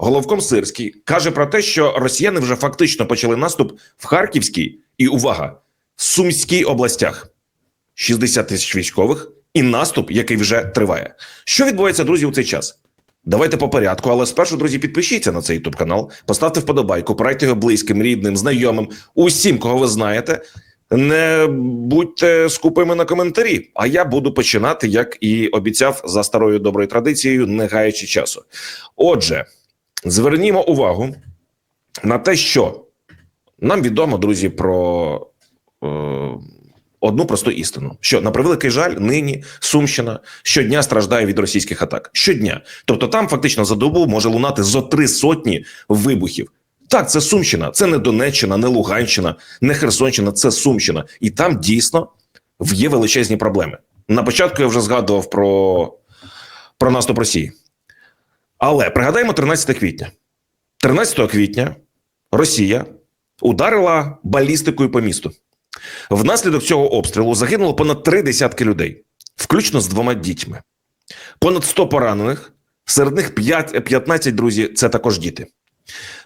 Головком Сирський каже про те, що росіяни вже фактично почали наступ в Харківській і увага Сумській областях. 60 тисяч військових і наступ, який вже триває. Що відбувається, друзі, у цей час? Давайте по порядку, але спершу, друзі, підпишіться на цей ютуб канал, поставте вподобайку, порайте його близьким, рідним, знайомим, усім, кого ви знаєте. Не будьте скупими на коментарі. А я буду починати, як і обіцяв, за старою доброю традицією, не гаючи часу. Отже, звернімо увагу на те, що нам відомо, друзі, про е, одну просту істину: що на превеликий жаль, нині Сумщина щодня страждає від російських атак. Щодня. Тобто, там фактично за добу може лунати зо три сотні вибухів. Так, це Сумщина, це не Донеччина, не Луганщина, не Херсонщина, це Сумщина, і там дійсно є величезні проблеми. На початку я вже згадував про, про наступ Росії. Але пригадаємо 13 квітня. 13 квітня Росія ударила балістикою по місту. Внаслідок цього обстрілу загинуло понад три десятки людей, включно з двома дітьми. Понад 100 поранених, серед них 5, 15 друзі, це також діти.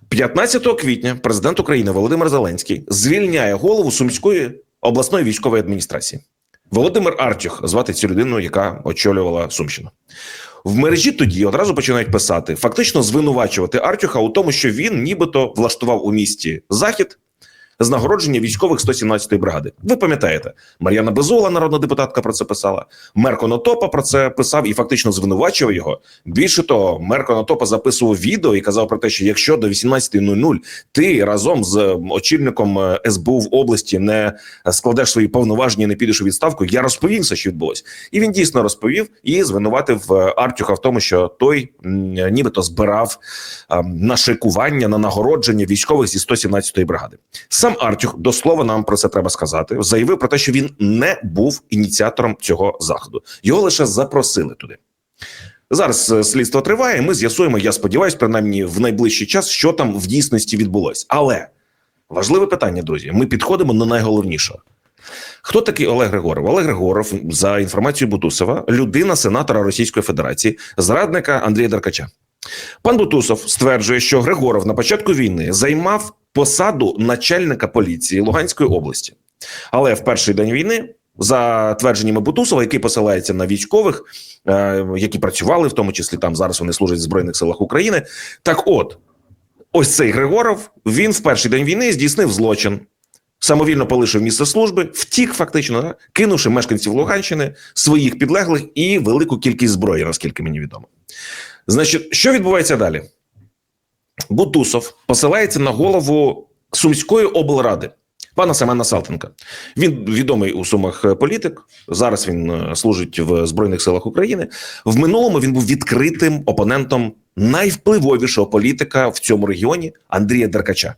15 квітня президент України Володимир Зеленський звільняє голову Сумської обласної військової адміністрації. Володимир Артюх звати цю людину, яка очолювала Сумщину. В мережі тоді одразу починають писати, фактично звинувачувати Артюха у тому, що він нібито влаштував у місті захід з нагородження військових 117-ї бригади. Ви пам'ятаєте, Мар'яна Безула, народна депутатка, про це писала. Мер Конотопа про це писав і фактично звинувачував його. Більше того, мер Конотопа записував відео і казав про те, що якщо до 18.00 ти разом з очільником е, СБУ в області не складеш свої повноваження, не підеш у відставку, я розповім все, що відбулось. І він дійсно розповів і звинуватив е, Артюха в тому, що той нібито збирав е, на на нагородження військових зі 117-ї бригади. Сам Артюх, до слова, нам про це треба сказати, заявив про те, що він не був ініціатором цього заходу. Його лише запросили туди. Зараз е, слідство триває. Ми з'ясуємо. Я сподіваюся, принаймні в найближчий час, що там в дійсності відбулось. Але важливе питання, друзі. Ми підходимо до найголовнішого. Хто такий Олег Григоров? Олег Григоров, за інформацією Бутусова, людина сенатора Російської Федерації, зрадника Андрія Деркача. Пан Бутусов стверджує, що Григоров на початку війни займав посаду начальника поліції Луганської області, але в перший день війни, за твердженнями Бутусова, який посилається на військових, е, які працювали, в тому числі там зараз вони служать в збройних силах України. Так, от ось цей Григоров він в перший день війни здійснив злочин. Самовільно полишив місце служби, втік фактично, кинувши мешканців Луганщини, своїх підлеглих і велику кількість зброї, наскільки мені відомо. Значить, що відбувається далі? Бутусов посилається на голову Сумської облради, пана Семена Салтенка. Він відомий у Сумах е, політик. Зараз він е, служить в Збройних силах України. В минулому він був відкритим опонентом найвпливовішого політика в цьому регіоні Андрія Деркача.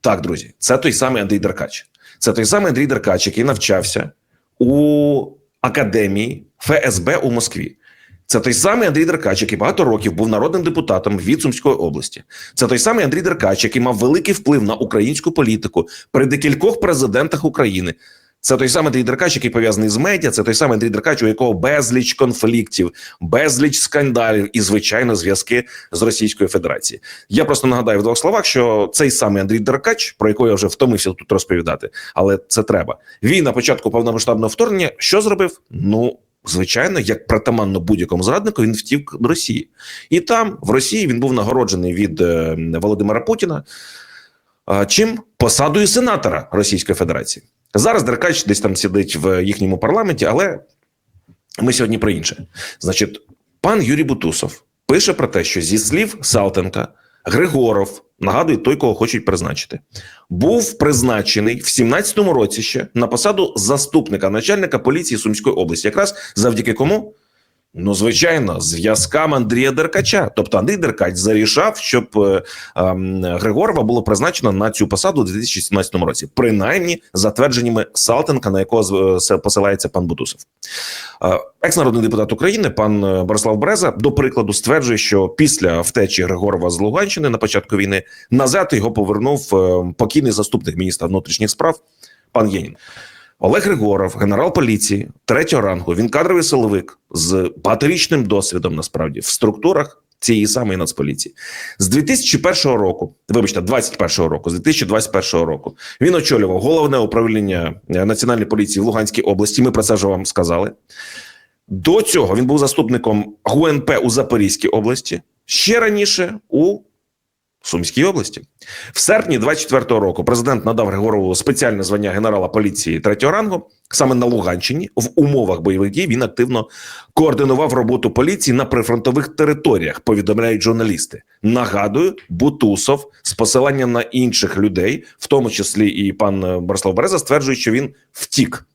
Так, друзі, це той самий Андрій Деркач. Це той самий Андрій Деркач, який навчався у академії ФСБ у Москві. Це той самий Андрій Деркач, який багато років був народним депутатом від Сумської області. Це той самий Андрій Деркач, який мав великий вплив на українську політику при декількох президентах України. Це той самий Андрій Деркач, який пов'язаний з медіа. Це той самий Андрій Деркач, у якого безліч конфліктів, безліч скандалів і, звичайно, зв'язки з Російською Федерацією. Я просто нагадаю в двох словах, що цей самий Андрій Деркач, про якого я вже втомився тут розповідати, але це треба. Він на початку повномасштабного вторгнення що зробив? Ну звичайно, як притаманно будь-якому зраднику, він втік до Росії, і там в Росії він був нагороджений від е, Володимира Путіна. Чим посадою сенатора Російської Федерації зараз Деркач десь там сидить в їхньому парламенті, але ми сьогодні про інше. Значить, пан Юрій Бутусов пише про те, що зі слів Салтенка Григоров, нагадую, той, кого хочуть призначити, був призначений в 17-му році ще на посаду заступника начальника поліції Сумської області, якраз завдяки кому. Ну, звичайно, зв'язкам Андрія Деркача. Тобто Андрій Деркач зарішав, щоб е, ем, Григорова було призначено на цю посаду у 2017 році, принаймні за твердженнями Салтенка, на якого з- посилається пан Бутусов. Е, Екс-народний депутат України, пан е, Борислав Бреза, до прикладу, стверджує, що після втечі Григорова з Луганщини на початку війни назад його повернув е, покійний заступник міністра внутрішніх справ пан Єнін. Олег Григоров, генерал поліції третього рангу. Він кадровий силовик з багаторічним досвідом, насправді, в структурах цієї самої нацполіції. З 2001 року, вибачте, 21 року, з 2021 року він очолював головне управління е, національної поліції в Луганській області. Ми про це вже вам сказали. До цього він був заступником ГУНП у Запорізькій області. Ще раніше у Сумській області. В серпні 24-го року президент надав Григорову спеціальне звання генерала поліції третього рангу. Саме на Луганщині в умовах бойових дій він активно координував роботу поліції на прифронтових територіях. Повідомляють журналісти. Нагадую, Бутусов з посиланням на інших людей, в тому числі і пан е, Борислав Береза, стверджує, що він втік.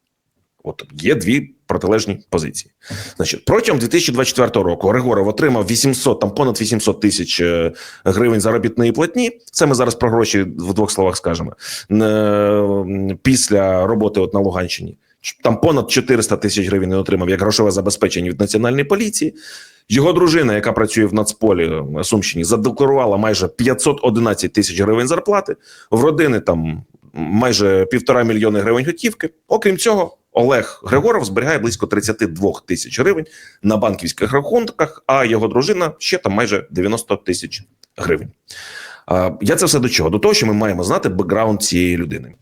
От є дві протилежні позиції. Значить, протягом 2024 року Григоров отримав 800, там понад 800 тисяч е, гривень заробітної платні. Це ми зараз про гроші в двох словах скажемо. Е, Після роботи от на Луганщині. Там понад 400 тисяч гривень він отримав як грошове забезпечення від національної поліції. Його дружина, яка працює в Нацполі е, Сумщині, задекларувала майже 511 тисяч гривень зарплати. В родини там майже півтора мільйони гривень готівки. Окрім цього, Олег Григоров зберігає близько 32 тисяч гривень на банківських рахунках, а його дружина ще там майже 90 тисяч гривень. Я це все до чого? До того, що ми маємо знати бекграунд цієї людини.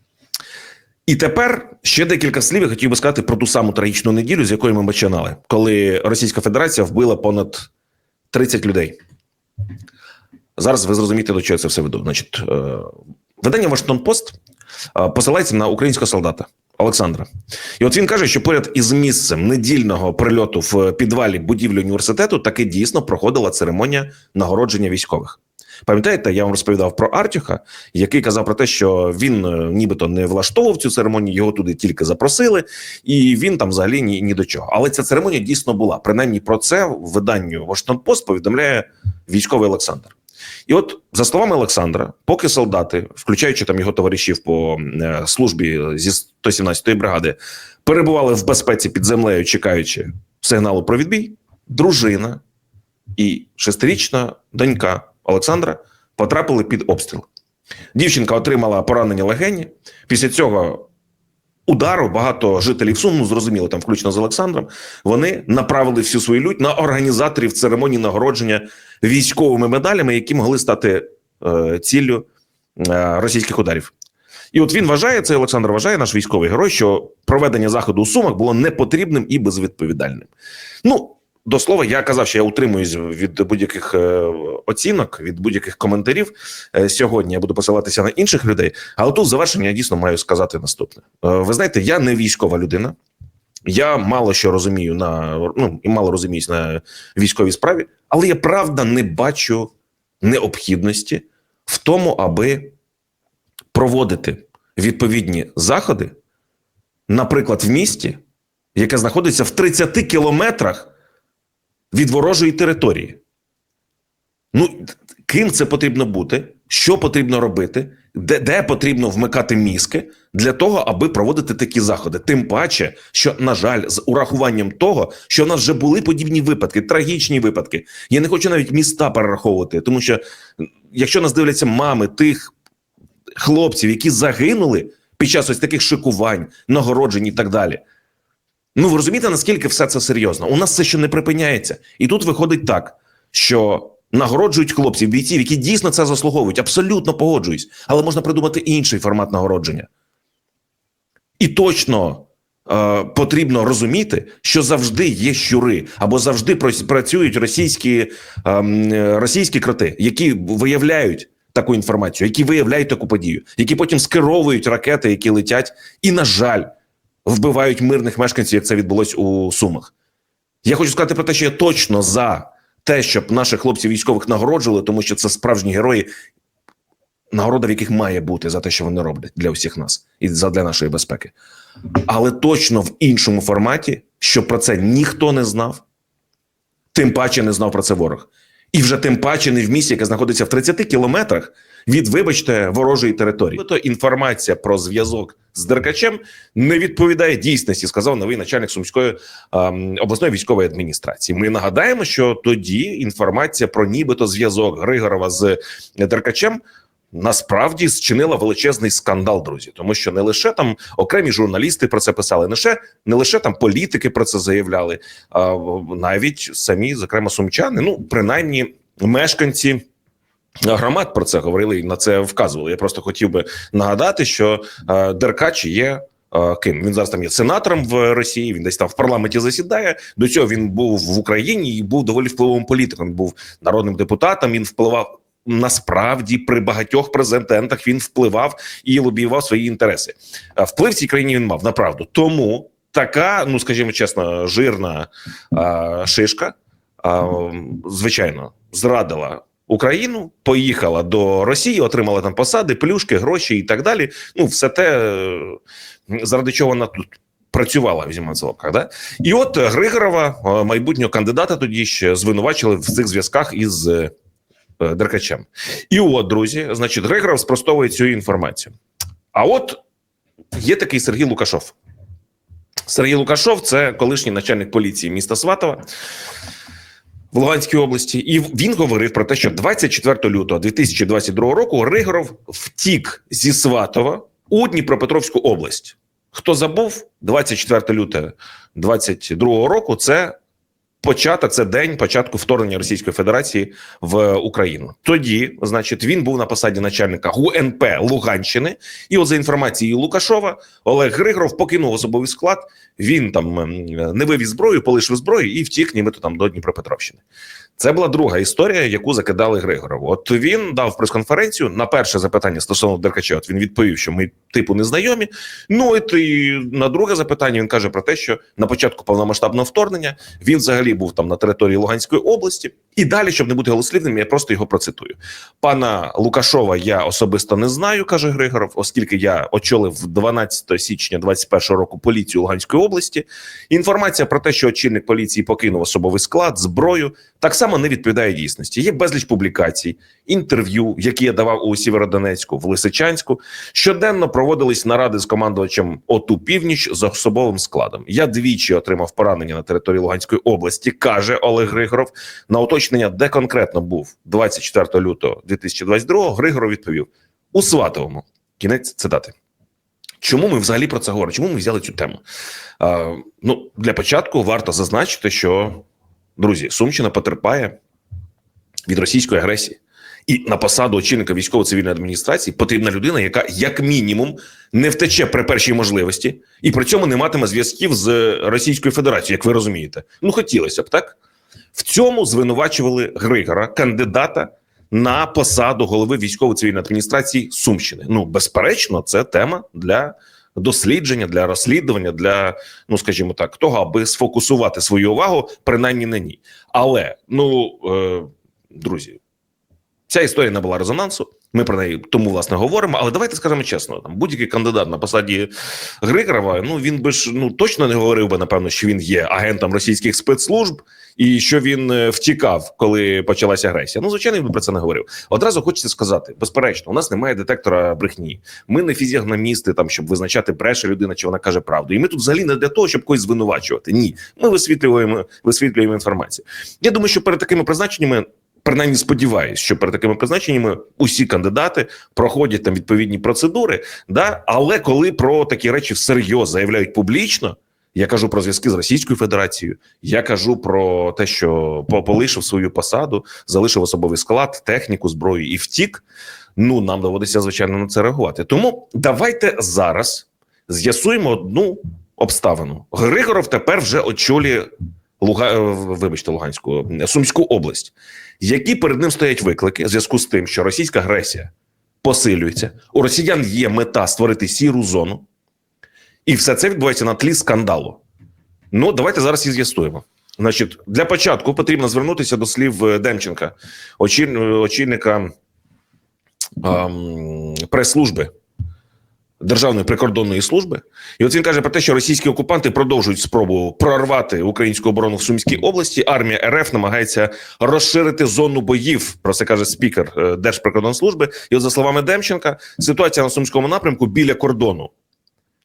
І тепер ще декілька слів я хотів би сказати про ту саму трагічну неділю, з якої ми починали, коли Російська Федерація вбила понад 30 людей. Зараз ви зрозумієте, до чого я це все веду. Значить, е, видання Вашингтон Пост е, посилається на українського солдата Олександра. І от він каже, що поряд із місцем недільного прильоту в підвалі будівлі університету таки дійсно проходила церемонія нагородження військових. Пам'ятаєте, я вам розповідав про Артюха, який казав про те, що він е, нібито не влаштовував цю церемонію, його туди тільки запросили, і він там взагалі ні, ні до чого. Але ця церемонія дійсно була. Принаймні про це в виданню Вашингтон Пост повідомляє військовий Олександр. І от, за словами Олександра, поки солдати, включаючи там його товаришів по е, службі зі 117-ї бригади, перебували в безпеці під землею, чекаючи сигналу про відбій, дружина і шестирічна донька Олександра потрапили під обстріл. Дівчинка отримала поранення легені. Після цього удару багато жителів Сум, ну зрозуміло, там включно з Олександром, вони направили всю свою лють на організаторів церемонії нагородження військовими медалями, які могли стати е, ціллю е, російських ударів. І от він вважає, цей Олександр вважає, наш військовий герой, що проведення заходу у Сумах було непотрібним і безвідповідальним. Ну, до слова, я казав, що я утримуюсь від будь-яких е, оцінок, від будь-яких коментарів. Е, сьогодні я буду посилатися на інших людей. Але тут завершення я дійсно маю сказати наступне: Е, ви знаєте, я не військова людина. Я мало що розумію на ну і мало розуміюсь на військовій справі, але я правда не бачу необхідності в тому, аби проводити відповідні заходи, наприклад, в місті, яке знаходиться в 30 кілометрах від ворожої території. Ну, ким це потрібно бути, що потрібно робити, де, де потрібно вмикати мізки для того, аби проводити такі заходи. Тим паче, що, на жаль, з урахуванням того, що в нас вже були подібні випадки, трагічні випадки. Я не хочу навіть міста перераховувати, тому що якщо нас дивляться мами тих хлопців, які загинули під час ось таких шикувань, нагороджень і так далі. Ну, ви розумієте, наскільки все це серйозно? У нас це ще не припиняється. І тут виходить так, що нагороджують хлопців, бійців, які дійсно це заслуговують. Абсолютно погоджуюсь. Але можна придумати інший формат нагородження. І точно е, потрібно розуміти, що завжди є щури, або завжди працюють російські, е, російські кроти, які виявляють таку інформацію, які виявляють таку подію, які потім скеровують ракети, які летять, і, на жаль, вбивають мирних мешканців, як це відбулось у Сумах. Я хочу сказати про те, що я точно за те, щоб наших хлопців військових нагороджували, тому що це справжні герої, нагорода, в яких має бути за те, що вони роблять для всіх нас і для нашої безпеки. Але точно в іншому форматі, щоб про це ніхто не знав, тим паче не знав про це ворог. І вже тим паче не в місті, яке знаходиться в 30 кілометрах від, вибачте, ворожої території. То інформація про зв'язок з Деркачем не відповідає дійсності, сказав новий начальник Сумської ем, обласної військової адміністрації. Ми нагадаємо, що тоді інформація про нібито зв'язок Григорова з Деркачем. Насправді зчинила величезний скандал, друзі, тому що не лише там окремі журналісти про це писали, не лише не лише там політики про це заявляли, а навіть самі, зокрема, сумчани. Ну принаймні мешканці. Громад про це говорили і на це вказували. Я просто хотів би нагадати, що е, Деркач є е, ким. Він зараз там є сенатором в Росії. Він десь там в парламенті засідає. До цього він був в Україні і був доволі впливовим політиком. Він був народним депутатом. Він впливав насправді при багатьох президентах. Він впливав і лобіював свої інтереси. Е, Вплив в цій країні він мав направду. Тому така, ну скажімо чесно, жирна е, шишка, е, звичайно, зрадила. Україну поїхала до Росії, отримала там посади, плюшки, гроші і так далі. Ну, все те, е, заради чого вона тут працювала, в лапках, Да? І от Григорова, е, майбутнього кандидата, тоді ще звинувачили в цих зв'язках із е, Деркачем. І от, друзі, значить, Григоров спростовує цю інформацію. А от є такий Сергій Лукашов. Сергій Лукашов це колишній начальник поліції міста Сватова в Луганській області, і він говорив про те, що 24 лютого 2022 року Ригоров втік зі Сватова у Дніпропетровську область. Хто забув 24 лютого 2022 року? Це початок, це день початку вторгнення Російської Федерації в Україну. Тоді, значить, він був на посаді начальника ГУНП Луганщини, і от за інформацією Лукашова, Олег Григоров покинув особовий склад. Він там ем, не вивіз зброю, полишив зброю і втік, нібито там до Дніпропетровщини. Це була друга історія, яку закидали Григорову. От він дав прес-конференцію на перше запитання стосовно Деркача. От він відповів, що ми типу не знайомі. Ну і на друге запитання він каже про те, що на початку повномасштабного вторгнення він взагалі був там на території Луганської області. І далі, щоб не бути голослівним, я просто його процитую. Пана Лукашова я особисто не знаю, каже Григоров, оскільки я очолив 12 січня 21 року поліцію Луганської області. Інформація про те, що очільник поліції покинув особовий склад, зброю, так само не відповідає дійсності. Є безліч публікацій, інтерв'ю, які я давав у Сєвєродонецьку, в Лисичанську. Щоденно проводились наради з командувачем ОТУ Північ з особовим складом. Я двічі отримав поранення на території Луганської області, каже Олег Григоров. На уточнення, де конкретно був 24 лютого 2022 Григоров відповів у Сватовому. Кінець цитати. Чому ми взагалі про це говоримо? Чому ми взяли цю тему? А, ну, для початку варто зазначити, що друзі, Сумщина потерпає від російської агресії. І на посаду очільника військово-цивільної адміністрації потрібна людина, яка як мінімум не втече при першій можливості, і при цьому не матиме зв'язків з Російською Федерацією, як ви розумієте. Ну хотілося б так. В цьому звинувачували Григора, кандидата на посаду голови військово-цивільної адміністрації Сумщини. Ну, безперечно, це тема для дослідження, для розслідування, для ну скажімо так, того, аби сфокусувати свою увагу, принаймні на ній. Але ну е, друзі, ця історія набула резонансу. Ми про неї тому власне говоримо. Але давайте скажемо чесно: там будь-який кандидат на посаді Григорова, ну він би ж ну точно не говорив би, напевно, що він є агентом російських спецслужб і що він е, втікав, коли почалася агресія. Ну, звичайно, він би про це не говорив. Одразу хочеться сказати: безперечно, у нас немає детектора брехні. Ми не фізіогномісти, там щоб визначати бреше людина, чи вона каже правду. І ми тут взагалі не для того, щоб когось звинувачувати. Ні, ми висвітлюємо, висвітлюємо інформацію. Я думаю, що перед такими призначеннями. Принаймні сподіваюсь, що перед такими призначеннями усі кандидати проходять там відповідні процедури. Да? Але коли про такі речі всерйоз заявляють публічно, я кажу про зв'язки з Російською Федерацією, я кажу про те, що полишив свою посаду, залишив особовий склад, техніку, зброю і втік. Ну нам доводиться звичайно на це реагувати. Тому давайте зараз з'ясуємо одну обставину. Григоров тепер вже очолює Луга... е, вибачте, Луганську Сумську область. Які перед ним стоять виклики в зв'язку з тим, що російська агресія посилюється, у росіян є мета створити сіру зону, і все це відбувається на тлі скандалу. Ну, давайте зараз і з'ясуємо. Значить, для початку потрібно звернутися до слів е, Демченка, очільника ем, прес-служби Державної прикордонної служби. І от він каже про те, що російські окупанти продовжують спробу прорвати українську оборону в Сумській області. Армія РФ намагається розширити зону боїв. Про це каже спікер е, Держприкордонслужби. І от за словами Демченка, ситуація на сумському напрямку біля кордону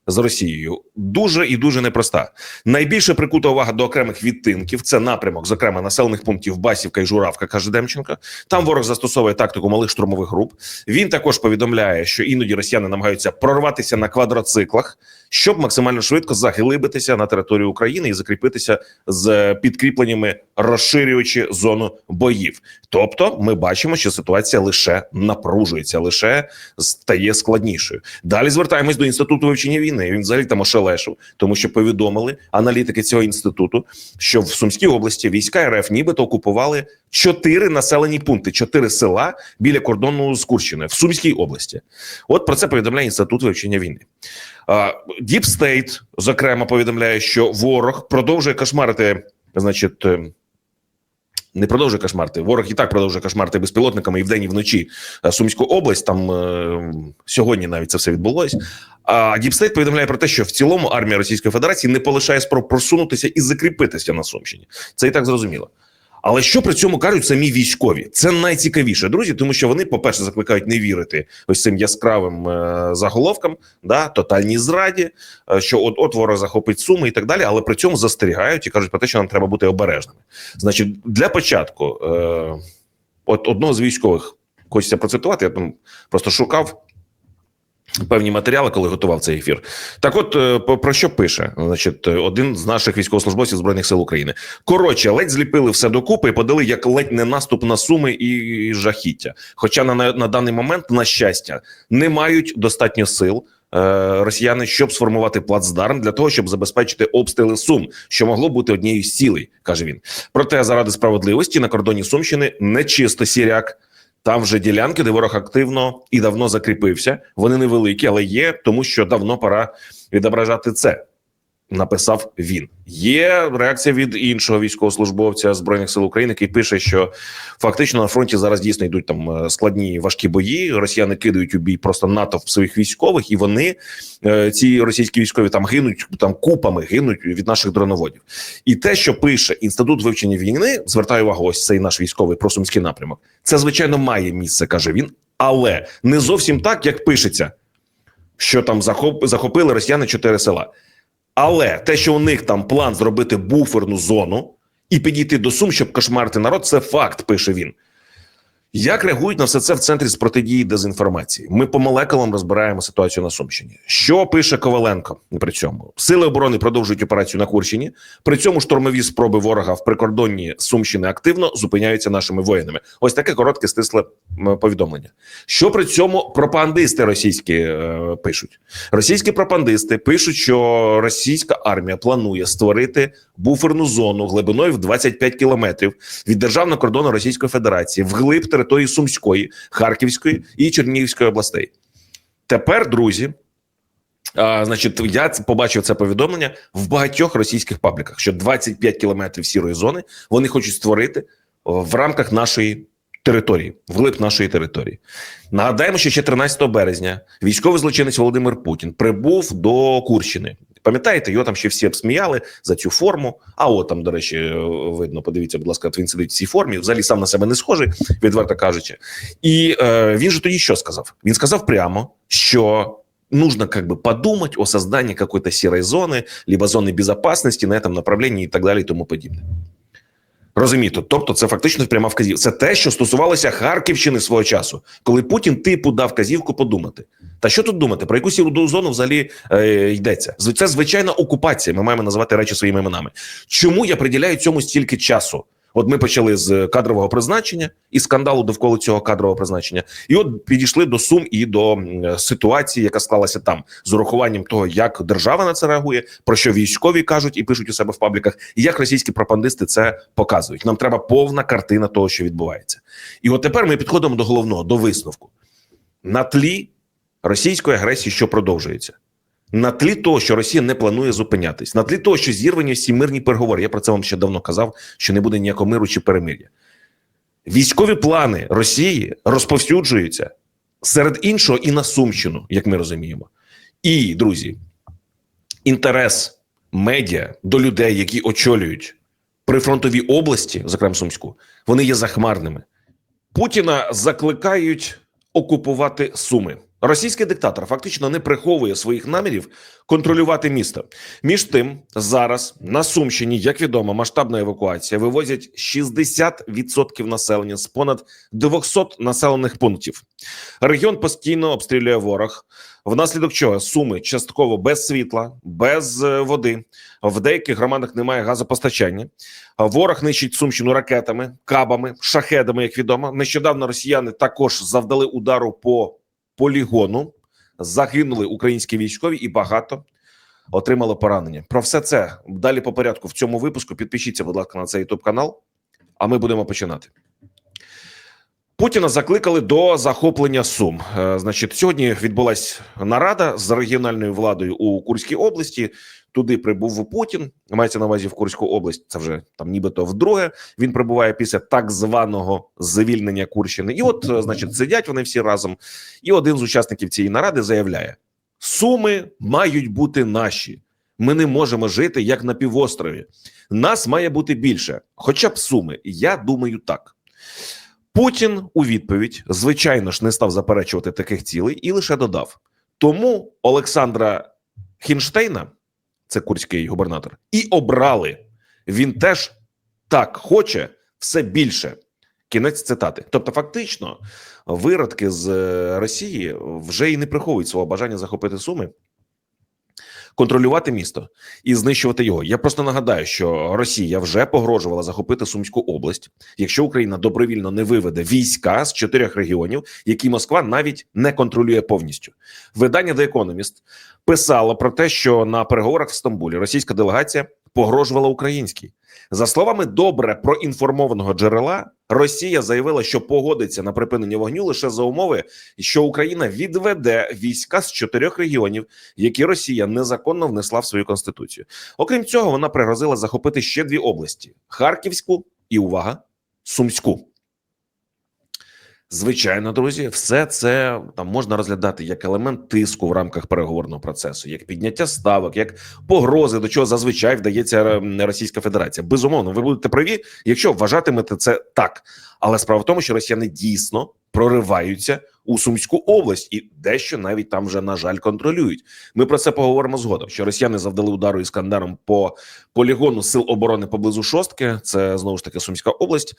з Росією дуже і дуже непроста. Найбільше прикута увага до окремих відтинків. Це напрямок, зокрема населених пунктів Басівка і Журавка, каже Демченко. Там ворог застосовує тактику малих штурмових груп. Він також повідомляє, що іноді росіяни намагаються прорватися на квадроциклах, щоб максимально швидко заглибитися на територію України і закріпитися з підкріпленнями, розширюючи зону боїв. Тобто, ми бачимо, що ситуація лише напружується, лише стає складнішою. Далі звертаємось до інституту вивчення війни. Він взагалі там ошелешив, тому що повідомили аналітики цього інституту, що в Сумській області війська РФ нібито окупували чотири населені пункти, чотири села біля кордону з Курщиною в Сумській області. От про це повідомляє інститут вивчення війни. Діп Стейт, зокрема, повідомляє, що ворог продовжує кошмарити, значить. е, Не продовжує кошмарити. Ворог і так продовжує кошмарити безпілотниками і вдень, і вночі е, Сумську область. Там е, сьогодні навіть це все відбулось. А Діпстейт повідомляє про те, що в цілому армія Російської Федерації не полишає спроб просунутися і закріпитися на Сумщині. Це і так зрозуміло. Але що при цьому кажуть самі військові? Це найцікавіше, друзі, тому що вони, по-перше, закликають не вірити ось цим яскравим е, заголовкам, да, тотальній зраді, е, що от от ворог захопить суми і так далі, але при цьому застерігають і кажуть про те, що нам треба бути обережними. Значить, для початку, е, от одного з військових хочеться процитувати, я там просто шукав. Певні матеріали, коли готував цей ефір. Так, от е, про що пише значить, один з наших військовослужбовців збройних сил України. Коротше, ледь зліпили все докупи і подали як ледь не наступ на суми і жахіття. Хоча на, на, на даний момент, на щастя, не мають достатньо сил. е, Росіяни, щоб сформувати плацдарм для того, щоб забезпечити обстріли Сум, що могло бути однією з цілей, каже він. Проте, заради справедливості на кордоні Сумщини не чисто сіряк. Там вже ділянки, де ворог активно і давно закріпився. Вони невеликі, але є, тому що давно пора відображати це. Написав він. Є реакція від іншого військовослужбовця збройних сил України, який пише, що фактично на фронті зараз дійсно йдуть там е, складні важкі бої. Росіяни кидають у бій просто натовп своїх військових, і вони е, ці російські військові там гинуть там купами, гинуть від наших дроноводів. І те, що пише інститут вивчення війни, звертаю увагу, ось цей наш військовий про сумський напрямок. Це звичайно має місце, каже він, але не зовсім так, як пишеться, що там захоп, захопили росіяни чотири села. Але те, що у них там план зробити буферну зону і підійти до Сум, щоб кошмарити народ, це факт, пише він. Як реагують на все це в центрі з протидії дезінформації? Ми по молекулам розбираємо ситуацію на Сумщині. Що пише Коваленко при цьому? Сили оборони продовжують операцію на Курщині. При цьому штурмові спроби ворога в прикордонні Сумщини активно зупиняються нашими воїнами. Ось таке коротке стисле повідомлення. Що при цьому пропагандисти російські е, пишуть? Російські пропагандисти пишуть, що російська армія планує створити буферну зону глибиною в 25 кілометрів від державного кордону Російської Федерації вглиб території Сумської, Харківської і Чернігівської областей. Тепер, друзі, а, значить, я побачив це повідомлення в багатьох російських пабліках, що 25 кілометрів сірої зони вони хочуть створити в рамках нашої території, вглиб нашої території. Нагадаємо, що ще 13 березня військовий злочинець Володимир Путін прибув до Курщини. Пам'ятаєте, його там ще всі обсміяли за цю форму. А от там, до речі, е, видно, подивіться, будь ласка, от він сидить в цій формі. Взагалі сам на себе не схожий, відверто кажучи. І е, він же тоді що сказав? Він сказав прямо, що нужно как бы подумать о создании какой-то серой зоны, либо зоны безопасности на этом направлении і так далі, і тому подібне. Розумієте, тобто це фактично пряма вказівка. Це те, що стосувалося Харківщини свого часу, коли Путін типу дав вказівку подумати. Та що тут думати? Про яку сіру зону взагалі е, йдеться? Це звичайна окупація. Ми маємо називати речі своїми іменами. Чому я приділяю цьому стільки часу? От ми почали з кадрового призначення і скандалу довкола цього кадрового призначення, і от підійшли до сум і до ситуації, яка склалася там, з урахуванням того, як держава на це реагує, про що військові кажуть і пишуть у себе в пабліках, і як російські пропагандисти це показують. Нам треба повна картина того, що відбувається. І от тепер ми підходимо до головного, до висновку на тлі російської агресії, що продовжується. На тлі того, що Росія не планує зупинятись, на тлі того, що зірвані всі мирні переговори. Я про це вам ще давно казав, що не буде ніякого миру чи перемир'я. Військові плани Росії розповсюджуються серед іншого і на Сумщину, як ми розуміємо. І, друзі, інтерес медіа до людей, які очолюють прифронтові області, зокрема Сумську, вони є захмарними. Путіна закликають окупувати Суми. Російський диктатор фактично не приховує своїх намірів контролювати місто. Між тим, зараз на Сумщині, як відомо, масштабна евакуація вивозять 60% населення з понад 200 населених пунктів. Регіон постійно обстрілює ворог, внаслідок чого суми частково без світла, без е, води. В деяких громадах немає газопостачання. Ворог нищить Сумщину ракетами, кабами, шахедами. Як відомо, нещодавно росіяни також завдали удару по полігону. Загинули українські військові і багато отримали поранення. Про все це далі по порядку в цьому випуску. Підпишіться, будь ласка, на цей ютуб канал. А ми будемо починати. Путіна закликали до захоплення Сум. Е, Значить, сьогодні відбулась нарада з регіональною владою у Курській області. Туди прибув Путін. Мається на увазі в Курську область. Це вже там, нібито вдруге. Він прибуває після так званого звільнення Курщини. І от, е, значить, сидять вони всі разом. І один з учасників цієї наради заявляє: Суми мають бути наші. Ми не можемо жити як на півострові. Нас має бути більше, хоча б суми. Я думаю, так. Путін у відповідь, звичайно ж, не став заперечувати таких цілей і лише додав: тому Олександра Хінштейна, це курський губернатор, і обрали. Він теж так хоче все більше. Кінець цитати. Тобто, фактично, виродки з е, Росії вже і не приховують свого бажання захопити суми, контролювати місто і знищувати його. Я просто нагадаю, що Росія вже погрожувала захопити Сумську область, якщо Україна добровільно не виведе війська з чотирьох регіонів, які Москва навіть не контролює повністю. Видання The Economist писало про те, що на переговорах в Стамбулі російська делегація погрожувала українській. За словами добре проінформованого джерела, Росія заявила, що погодиться на припинення вогню лише за умови, що Україна відведе війська з чотирьох регіонів, які Росія незаконно внесла в свою конституцію. Окрім цього, вона пригрозила захопити ще дві області: Харківську і увага, Сумську. Звичайно, друзі, все це там можна розглядати як елемент тиску в рамках переговорного процесу, як підняття ставок, як погрози, до чого зазвичай вдається е, Російська Федерація. Безумовно, ви будете праві, якщо вважатимете це так. Але справа в тому, що росіяни дійсно прориваються у Сумську область і дещо навіть там вже на жаль контролюють. Ми про це поговоримо згодом. Що росіяни завдали удару іскандером по полігону сил оборони поблизу шостки. Це знову ж таки Сумська область.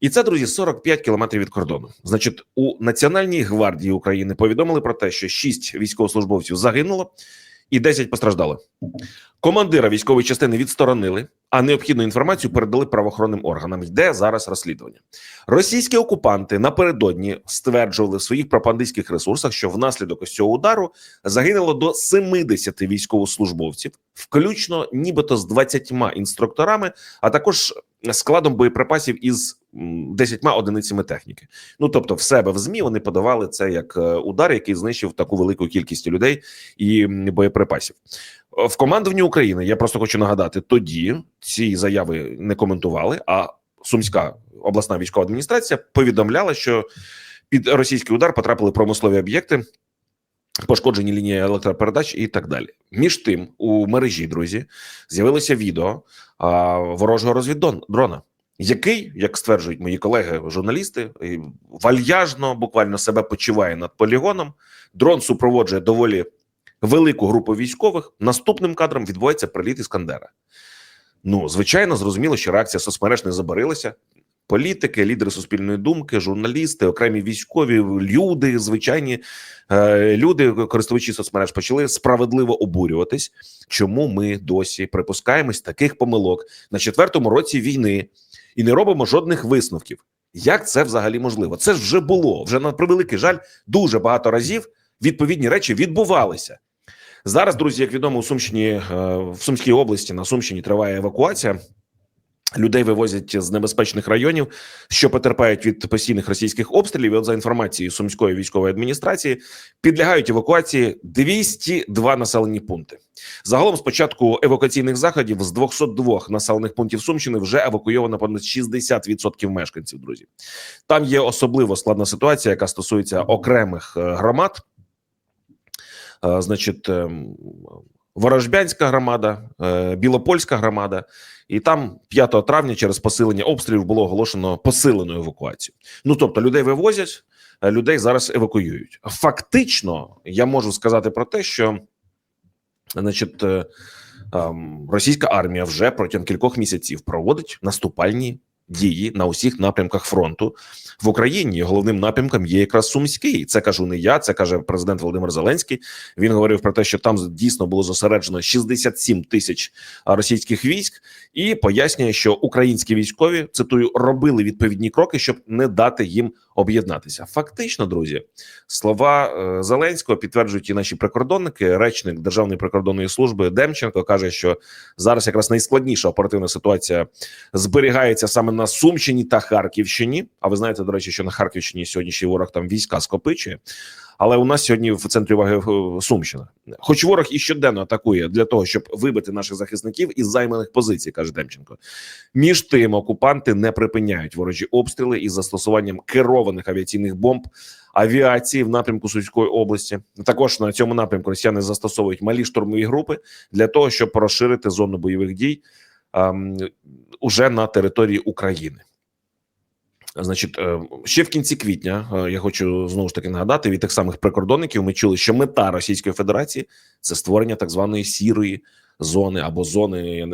І це, друзі, 45 кілометрів від кордону. Значить, у Національній гвардії України повідомили про те, що 6 військовослужбовців загинуло і 10 постраждали. Командира військової частини відсторонили, а необхідну інформацію передали правоохоронним органам. Йде зараз розслідування. Російські окупанти напередодні стверджували в своїх пропагандистських ресурсах, що внаслідок ось цього удару загинуло до 70 військовослужбовців, включно нібито з 20 інструкторами, а також складом боєприпасів із м, 10 одиницями техніки. Ну тобто, в себе в змі вони подавали це як е, удар, який знищив таку велику кількість людей і боєприпасів. Е, В командуванні України я просто хочу нагадати: тоді ці заяви не коментували. А Сумська обласна військова адміністрація повідомляла, що під російський удар потрапили промислові об'єкти. Пошкоджені лінії електропередач і так далі. Між тим, у мережі друзі з'явилося відео а, ворожого розвіддрона, який, як стверджують мої колеги, журналісти, вальяжно буквально себе почуває над полігоном. Дрон супроводжує доволі велику групу військових. Наступним кадром відбувається приліт іскандера. Ну, звичайно, зрозуміло, що реакція соцмереж не забарилася. Політики, лідери суспільної думки, журналісти, окремі військові, люди, звичайні е, люди, користувачі соцмереж, почали справедливо обурюватись, чому ми досі припускаємось таких помилок на четвертому році війни і не робимо жодних висновків. Як це взагалі можливо? Це ж вже було вже на превеликий жаль. Дуже багато разів відповідні речі відбувалися. Зараз, друзі, як відомо, у Сумщині е, в Сумській області на Сумщині триває евакуація. Людей вивозять з небезпечних районів, що потерпають від постійних російських обстрілів. І От за інформацією сумської військової адміністрації підлягають евакуації 202 населені пункти. Загалом, з початку евакуаційних заходів з 202 населених пунктів Сумщини вже евакуйовано понад 60% мешканців. Друзі, там є особливо складна ситуація, яка стосується окремих е, громад. Е, Значить, ем, Ворожбянська громада, е, Білопольська громада, і там 5 травня через посилення обстрілів було оголошено посилену евакуацію. Ну тобто людей вивозять, е, людей зараз евакуюють. Фактично, я можу сказати про те, що значить, ем, російська армія вже протягом кількох місяців проводить наступальні дії на усіх напрямках фронту в Україні. Головним напрямком є якраз Сумський. Це кажу не я, це каже президент Володимир Зеленський. Він говорив про те, що там дійсно було зосереджено 67 тисяч російських військ, і пояснює, що українські військові цитую робили відповідні кроки, щоб не дати їм об'єднатися. Фактично, друзі, слова е, Зеленського підтверджують і наші прикордонники. Речник Державної прикордонної служби Демченко каже, що зараз якраз найскладніша оперативна ситуація зберігається саме на Сумщині та Харківщині. А ви знаєте, до речі, що на Харківщині сьогодні ще ворог там війська скопичує. Але у нас сьогодні в центрі уваги е, Сумщина. Хоч ворог і щоденно атакує для того, щоб вибити наших захисників із займаних позицій, каже Демченко. Між тим окупанти не припиняють ворожі обстріли із застосуванням керованих авіаційних бомб авіації в напрямку Сумської області. Також на цьому напрямку росіяни застосовують малі штурмові групи для того, щоб розширити зону бойових дій уже на території України. Значить, е, ще в кінці квітня е, я хочу знову ж таки нагадати від тих самих прикордонників. Ми чули, що мета Російської Федерації це створення так званої сірої зони або зони,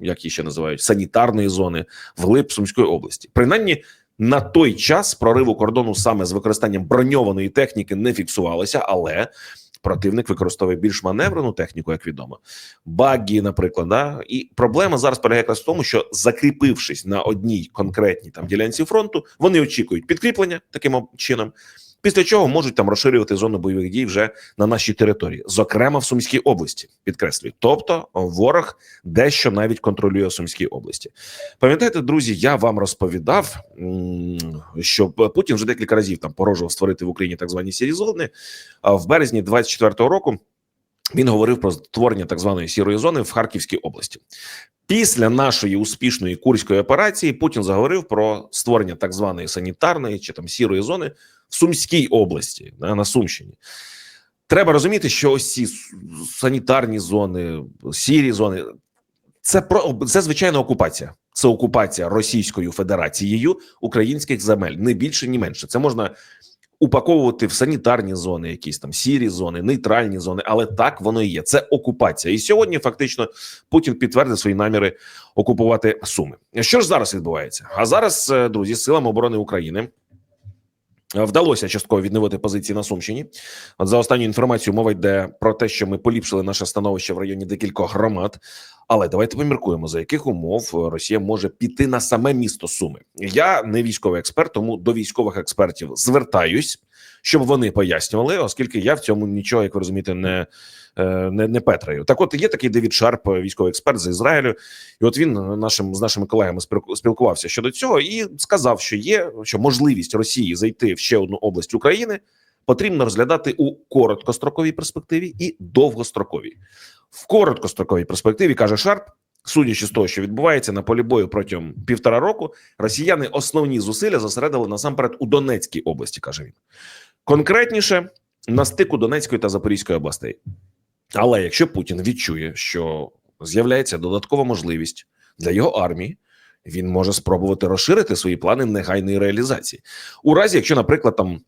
як її ще називають, санітарної зони вглиб Сумської області. Принаймні на той час прориву кордону саме з використанням броньованої техніки не фіксувалося, але противник використовує більш маневрену техніку, як відомо, багі, наприклад. Да? І проблема зараз полягає якраз в тому, що закріпившись на одній конкретній там ділянці фронту, вони очікують підкріплення таким чином. Після чого можуть там розширювати зону бойових дій вже на нашій території, зокрема в Сумській області, підкреслюю. Тобто ворог дещо навіть контролює Сумській області. Пам'ятаєте, друзі, я вам розповідав, що Путін вже декілька разів там порожував створити в Україні так звані сірі зони. А в березні 24-го року він говорив про створення так званої сірої зони в Харківській області. Після нашої успішної курської операції Путін заговорив про створення так званої санітарної чи там сірої зони Сумській області на Сумщині. Треба розуміти, що ось ці санітарні зони, сірі зони це про це звичайна окупація. Це окупація Російською Федерацією українських земель, не більше, ні менше. Це можна упаковувати в санітарні зони, якісь там сірі зони, нейтральні зони, але так воно і є. Це окупація. І сьогодні фактично Путін підтвердив свої наміри окупувати Суми. Що ж зараз відбувається? А зараз, е, друзі, силам оборони України. Вдалося частково відновити позиції на Сумщині. От за останню інформацію мова йде про те, що ми поліпшили наше становище в районі декількох громад. Але давайте поміркуємо, за яких умов Росія може піти на саме місто Суми. Я не військовий експерт, тому до військових експертів звертаюсь, щоб вони пояснювали, оскільки я в цьому нічого, як ви розумієте, не, не, не петраю. Так, от є такий Девід Шарп, е, військовий експерт з Ізраїлю, і от він е, нашим з нашими колегами спілку- спілкувався щодо цього і сказав, що є що можливість Росії зайти в ще одну область України потрібно розглядати у короткостроковій перспективі і довгостроковій. В короткостроковій перспективі каже Шарп, судячи з того, що відбувається на полі бою протягом півтора року, росіяни основні зусилля зосередили насамперед у Донецькій області, каже він. Конкретніше на стику Донецької та Запорізької областей. Але якщо Путін відчує, що з'являється додаткова можливість для його армії, він може спробувати розширити свої плани негайної реалізації. У разі, якщо, наприклад, там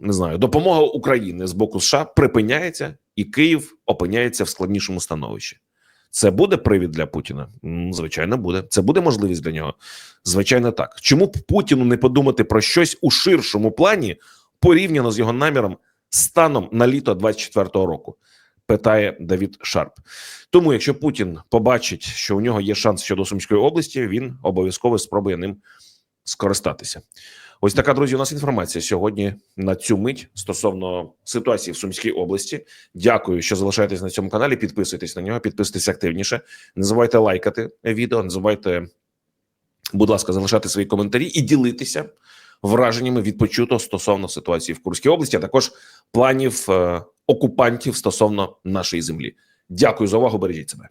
не знаю, допомога України з боку США припиняється, і Київ опиняється в складнішому становищі. Це буде привід для Путіна? Звичайно, буде. Це буде можливість для нього. Звичайно, так. Чому б Путіну не подумати про щось у ширшому плані порівняно з його наміром станом на літо 24-го року? Питає Давід Шарп. Тому, якщо Путін побачить, що у нього є шанс щодо Сумської області, він обов'язково спробує ним скористатися. Ось така друзі. У нас інформація сьогодні на цю мить стосовно ситуації в Сумській області. Дякую, що залишаєтесь на цьому каналі. Підписуйтесь на нього, підписуйтесь активніше. Не забувайте лайкати відео, не забувайте, будь ласка, залишати свої коментарі і ділитися враженнями від почутого стосовно ситуації в Курській області, а також планів е, окупантів стосовно нашої землі. Дякую за увагу. Бережіть себе.